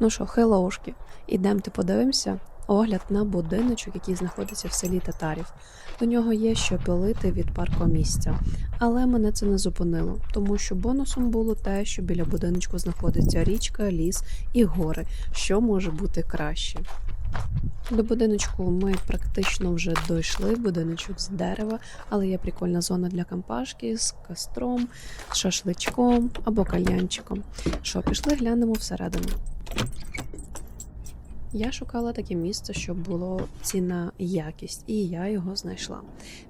Ну що, хелоушки, ідемте подивимося. Огляд на будиночок, який знаходиться в селі Татарів. До нього є що пилити від паркомісця. Але мене це не зупинило, тому що бонусом було те, що біля будиночку знаходиться річка, ліс і гори, що може бути краще. До будиночку ми практично вже дійшли. Будиночок з дерева, але є прикольна зона для кампашки з костром, шашличком або кальянчиком. Що, пішли глянемо всередину. Я шукала таке місце, щоб було ціна якість, і я його знайшла.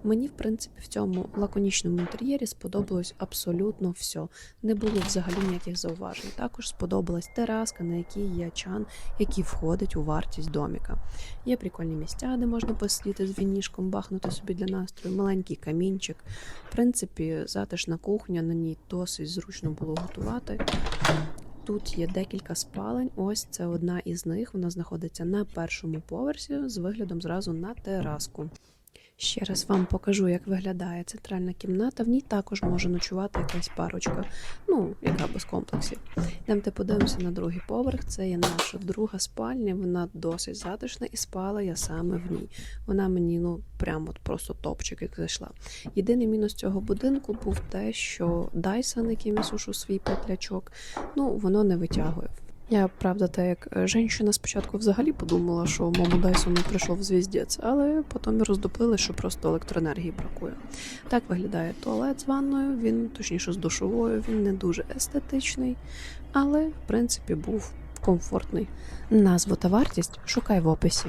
Мені, в принципі, в цьому лаконічному інтер'єрі сподобалось абсолютно все. Не було взагалі ніяких зауважень. Також сподобалась тераска, на якій є чан, який входить у вартість доміка. Є прикольні місця, де можна посидіти з вінішком, бахнути собі для настрою, маленький камінчик. В принципі, затишна кухня, на ній досить зручно було готувати. Тут є декілька спалень. Ось це одна із них. Вона знаходиться на першому поверсі з виглядом зразу на тераску. Ще раз вам покажу, як виглядає центральна кімната. В ній також може ночувати якась парочка, ну, яка без комплексів. Йдемте подивимося на другий поверх. Це є наша друга спальня. Вона досить затишна і спала я саме в ній. Вона мені ну прямо от просто топчик, як зайшла. Єдиний мінус цього будинку був те, що Dyson, яким я сушу свій петлячок, ну воно не витягує. Я, правда, так як е, жінка спочатку взагалі подумала, що мому Дайсону прийшов звіздець, але потім роздупили, що просто електроенергії бракує. Так виглядає туалет з ванною, він точніше з душовою, він не дуже естетичний, але в принципі був комфортний. Назву та вартість шукай в описі.